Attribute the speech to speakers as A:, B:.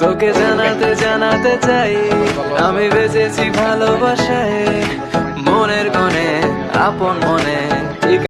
A: তোকে জানাতে জানাতে চাই। আমি বেঁচেছি ভালোবাসায়। মনের গনে আপন মনে।